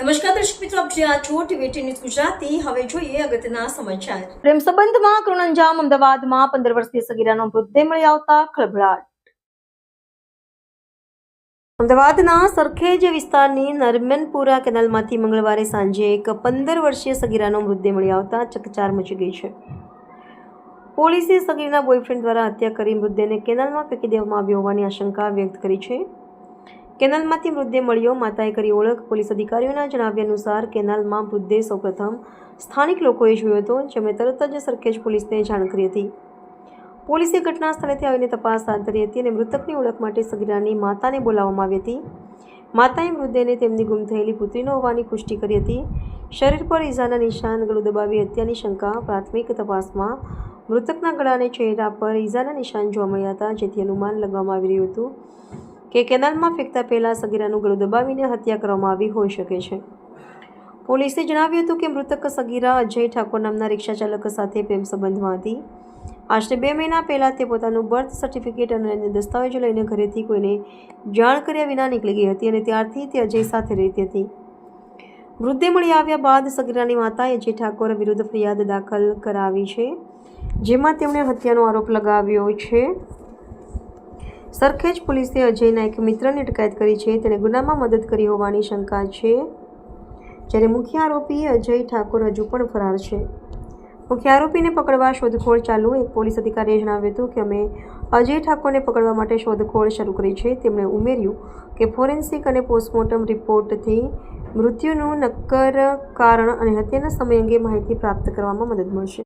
નમસ્કાર દર્શક મિત્રો, આપ જે આ છો ટીવી ન્યૂઝ ગુજરાતી. હવે જોઈએ અગત્યના સમાચાર. પ્રેમ સંબંધમાં કરુણ અંજામ અમદાવાદમાં પંદર વર્ષીય સગીરાનો મૃતદેહ મળી આવતા ખળભળાટ. અમદાવાદના સરખેજ વિસ્તારની નરમેનપુરા કેનાલમાંથી મંગળવારે સાંજે એક પંદર વર્ષીય સગીરાનો મૃતદેહ મળી આવતા ચકચાર મચી ગઈ છે. પોલીસે સગીરના બોયફ્રેન્ડ દ્વારા હત્યા કરી મૃતદેહને કેનાલમાં ફેંકી દેવામાં આવ્યો હોવાની આશંકા વ્યક્ત કરી છે. કેનાલમાંથી મૃતદેહ મળ્યો. માતાએ કરી ઓળખ. પોલીસ અધિકારીઓના જણાવ્યા અનુસાર કેનાલમાં મૃતદેહ સૌપ્રથમ સ્થાનિક લોકોએ જોયો હતો. જેમણે તરત જ સરખેજ પોલીસને જાણ કરી હતી. પોલીસે ઘટના સ્થળેથી આવીને તપાસ હાથ ધરી હતી અને મૃતકની ઓળખ માટે સગીરાની માતાને બોલાવવામાં આવી હતી. માતાએ મૃતદેહને તેમની ગુમ થયેલી પુત્રીનો હોવાની પુષ્ટિ કરી હતી. શરીર પર ઈજાના નિશાન, ગળું દબાવી હત્યાની શંકા, પ્રાથમિક તપાસમાં મૃતકના ગળા અને ચહેરા પર ઈજાના નિશાન જોવા મળ્યા હતા, જેથી અનુમાન લગાવવામાં આવી રહ્યું હતું. કે કેનાલમાં ફેંકતા પહેલાં સગીરાનું ગળું દબાવીને હત્યા કરવામાં આવી હોઈ શકે છે. પોલીસે જણાવ્યું હતું કે મૃતક સગીરા અજય ઠાકોર નામના રિક્ષા ચાલક સાથે પ્રેમ સંબંધમાં હતી. આશરે બે મહિના પહેલાં તે પોતાનું બર્થ સર્ટિફિકેટ અને અન્ય દસ્તાવેજો લઈને ઘરેથી કોઈને જાણ કર્યા વિના નીકળી ગઈ હતી અને ત્યારથી તે અજય સાથે રહેતી હતી. વૃદ્ધે મળી આવ્યા બાદ સગીરાની માતાએ અજય ઠાકોર વિરુદ્ધ ફરિયાદ દાખલ કરાવી છે, જેમાં તેમણે હત્યાનો આરોપ લગાવ્યો છે. સરખેજ પોલીસે અજયના એક મિત્રની અટકાયત કરી છે. તેણે ગુનામાં મદદ કરી હોવાની શંકા છે. જ્યારે મુખ્ય આરોપી અજય ઠાકોર હજુ પણ ફરાર છે. મુખ્ય આરોપીને પકડવા શોધખોળ ચાલુ. એક પોલીસ અધિકારીએ જણાવ્યું હતું કે અમે અજય ઠાકોરને પકડવા માટે શોધખોળ શરૂ કરી છે. તેમણે ઉમેર્યું કે ફોરેન્સિક અને પોસ્ટમોર્ટમ રિપોર્ટથી મૃત્યુનું નક્કર કારણ અને હત્યાના સમય અંગે માહિતી પ્રાપ્ત કરવામાં મદદ મળશે.